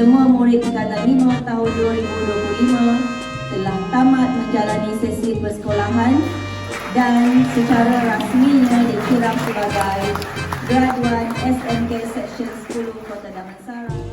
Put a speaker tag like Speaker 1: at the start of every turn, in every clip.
Speaker 1: semua murid tingkatan 5 tahun 2025 telah tamat menjalani sesi persekolahan dan secara rasminya dikira sebagai graduan SMK Section 10 Kota Damansara.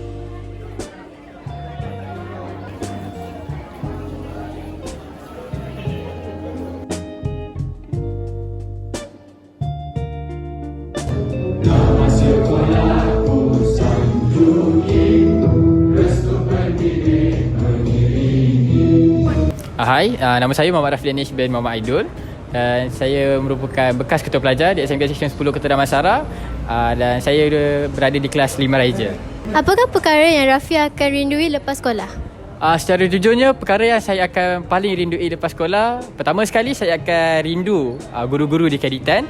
Speaker 2: Hai, uh, nama saya Muhammad Rafli Anish bin Muhammad Aidul dan saya merupakan bekas ketua pelajar di SMK Seksyen 10 Kota Damansara uh, dan saya berada di kelas 5 Raja.
Speaker 3: Apakah perkara yang Rafi akan rindui lepas sekolah?
Speaker 2: Uh, secara jujurnya, perkara yang saya akan paling rindui lepas sekolah Pertama sekali, saya akan rindu uh, guru-guru di Keditan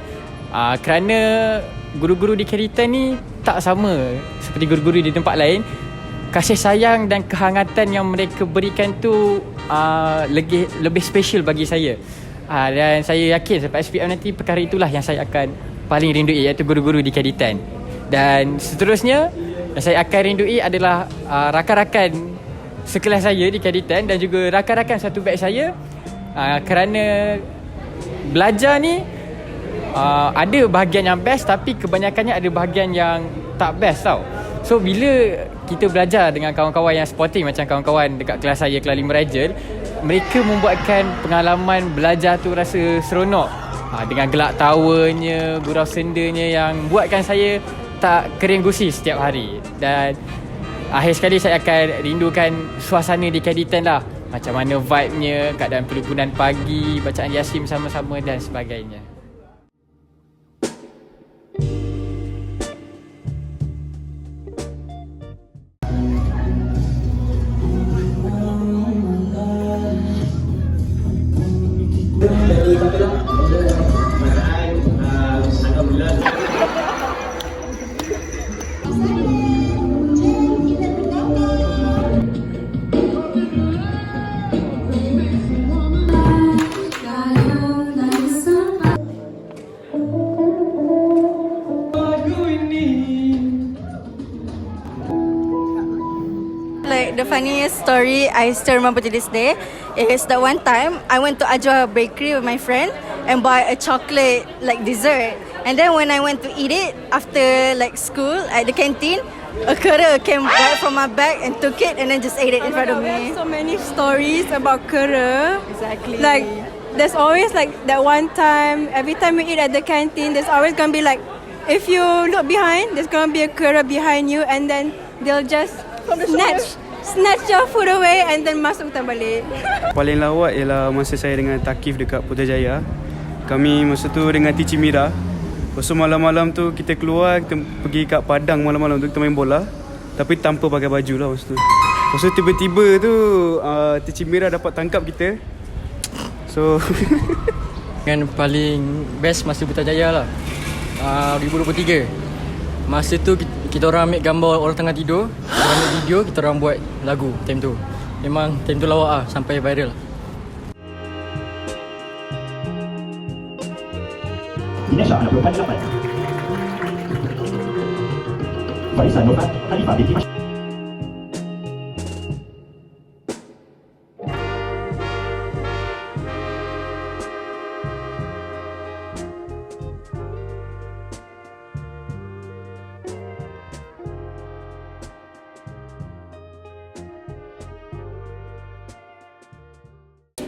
Speaker 2: uh, Kerana guru-guru di Keditan ni tak sama seperti guru-guru di tempat lain Kasih sayang dan kehangatan yang mereka berikan tu uh, lebih, lebih special bagi saya. Uh, Dan saya yakin sampai SPM nanti perkara itulah yang saya akan paling rindui iaitu guru-guru di Keditan. Dan seterusnya, yang saya akan rindui adalah uh, rakan-rakan sekelas saya di Kaditan dan juga rakan-rakan satu batch saya. Uh, kerana belajar ni uh, ada bahagian yang best tapi kebanyakannya ada bahagian yang tak best tau. So bila kita belajar dengan kawan-kawan yang sporting macam kawan-kawan dekat kelas saya kelas 5 Rajal, mereka membuatkan pengalaman belajar tu rasa seronok. Ha, dengan gelak tawanya, gurau sendanya yang buatkan saya tak kering gusi setiap hari. Dan akhir sekali saya akan rindukan suasana di Kaditan lah. Macam mana vibe-nya, keadaan perhimpunan pagi, bacaan Yasin sama-sama dan sebagainya.
Speaker 4: Like the funniest story I still remember to this day is that one time I went to Ajwa Bakery with my friend and buy a chocolate like dessert. And then when I went to eat it after like school at the canteen, a courier came right from my bag and took it and then just ate it in oh front of me.
Speaker 5: so many stories about kera.
Speaker 4: Exactly.
Speaker 5: Like, there's always like that one time, every time we eat at the canteen, there's always gonna be like, if you look behind, there's gonna be a kera behind you and then they'll just snatch snatch your food away and then masuk hutan balik.
Speaker 6: Paling lawak ialah masa saya dengan Takif dekat Putrajaya. Kami masa tu dengan Tici Mira. Lepas tu malam-malam tu kita keluar, kita pergi kat Padang malam-malam tu kita main bola. Tapi tanpa pakai baju lah masa tu. Lepas tu tiba-tiba tu uh, Tici Mira dapat tangkap kita. So
Speaker 7: Yang paling best masa Putrajaya lah uh, 2023 Masa tu kita, orang ambil gambar orang tengah tidur. Kita ambil video, kita orang buat lagu time tu. Memang time tu lawak lah sampai viral.
Speaker 8: Dinesha 68 Faisal Nofat Khalifah binti Masyarakat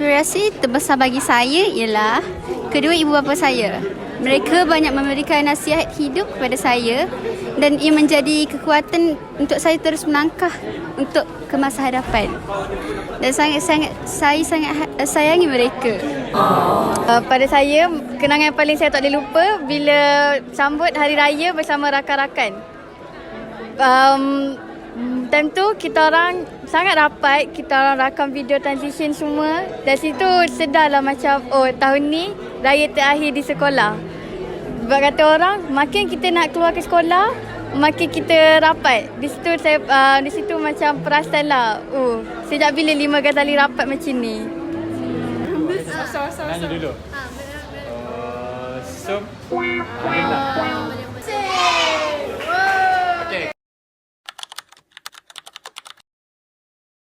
Speaker 3: Inspirasi terbesar bagi saya ialah kedua ibu bapa saya. Mereka banyak memberikan nasihat hidup kepada saya dan ia menjadi kekuatan untuk saya terus melangkah untuk ke masa hadapan. Dan sangat-sangat saya sangat ha- sayangi mereka. Uh, pada saya, kenangan yang paling saya tak boleh lupa bila sambut hari raya bersama rakan-rakan. Um, time tu kita orang sangat rapat, kita orang rakam video transition semua. Dari situ sedarlah macam oh tahun ni raya terakhir di sekolah. Sebab kata orang makin kita nak keluar ke sekolah, makin kita rapat. Di situ saya uh, di situ macam perasan lah. Oh, sejak bila lima kali rapat macam ni?
Speaker 2: Nanya dulu. Uh, so, Alhamdulillah.